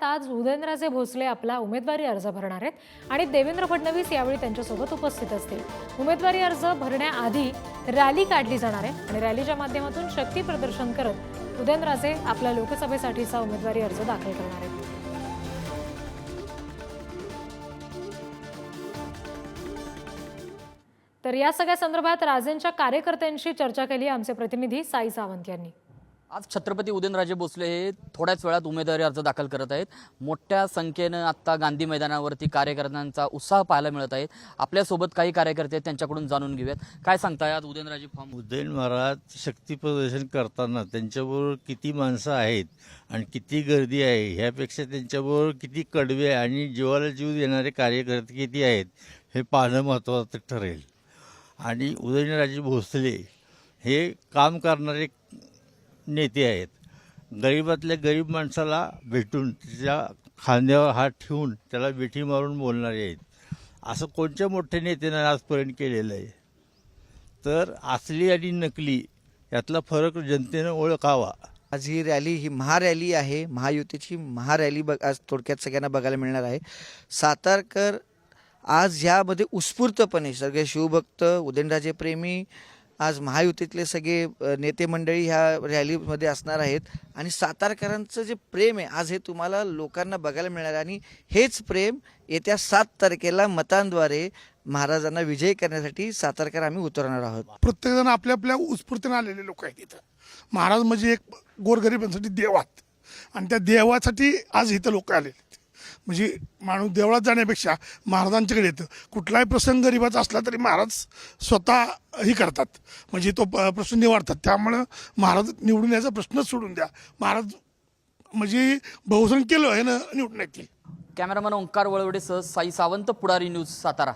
आज उदयनराजे भोसले आपला उमेदवारी अर्ज भरणार आहेत आणि देवेंद्र फडणवीस यावेळी त्यांच्यासोबत उपस्थित असतील. उमेदवारी अर्ज भरण्याआधी रॅली काढली जाणार आहे आणि रॅलीच्या माध्यमातून शक्ती प्रदर्शन करत उदयनराजे आपल्या लोकसभेसाठीचा उमेदवारी अर्ज दाखल करणार आहेत. तर या सगळ्या संदर्भात राजेंच्या कार्यकर्त्यांशी चर्चा केली आमचे प्रतिनिधी साई सावंत यांनी. आज छत्रपती उदयनराजे भोसले हे थोड्याच वेळात उमेदवारी अर्ज दाखल करत आहेत. मोठ्या संख्येनं आत्ता गांधी मैदानावरती कार्यकर्त्यांचा उत्साह पाहायला मिळत आहे. आपल्यासोबत काही कार्यकर्ते आहेत त्यांच्याकडून जाणून घेऊयात. काय सांगताय आज उदयनराजे फॉर्म? उदयन महाराज शक्ती प्रदर्शन करताना त्यांच्याबरोबर किती माणसं आहेत आणि किती गर्दी आहे ह्यापेक्षा त्यांच्याबरोबर किती कडवे आणि जीवाला जीव देणारे कार्यकर्ते किती आहेत हे पाहणं महत्त्वाचं ठरेल. आणि उदयनराजे भोसले हे काम करणारे नेते आहेत. गरिबातल्या गरीब माणसाला भेटून त्याच्या खांद्यावर हात ठेवून त्याला विठी मारून बोलणारे आहेत. असं कोणत्या मोठ्या नेत्यानं आजपर्यंत केलेलं आहे? तर असली आणि नकली यातला फरक जनतेनं ओळखावा. आज ही रॅली ही महारॅली आहे. महायुतीची महारॅली बघ आज थोडक्यात सगळ्यांना बघायला मिळणार आहे. सातारकर आज ह्यामध्ये उत्स्फूर्तपणे सगळे शिवभक्त उदयनराजे प्रेमी आज महायुतीतले सगळे नेते मंडळी ह्या रॅलीमध्ये असणार आहेत. आणि सातारकरांचं जे प्रेम आहे आज हे तुम्हाला लोकांना बघायला मिळणार आहे. आणि हेच प्रेम येत्या सात तारखेला मतांद्वारे महाराजांना विजयी करण्यासाठी सातारकर आम्ही उतरणार आहोत. प्रत्येकजण आपल्या आपल्या उत्स्फूर्तीने आलेले लोक आहेत इथं. महाराज म्हणजे एक गोरगरिबांसाठी देवात आणि त्या देवासाठी आज इथं लोक आलेले आहेत. म्हणजे माणूस देवळात जाण्यापेक्षा महाराजांच्याकडे येतं. कुठलाही प्रसंग गरिबाचा असला तरी महाराज स्वतः ही करतात. म्हणजे तो प्रश्न निवारतात. त्यामुळं महाराज निवडून याचा प्रश्नच सोडून द्या. महाराज म्हणजे बहुसंख्य केलं हे ना निवडून येतील. कॅमेरामॅन ओंकार वळवडे सह साई सावंत पुढारी न्यूज सातारा.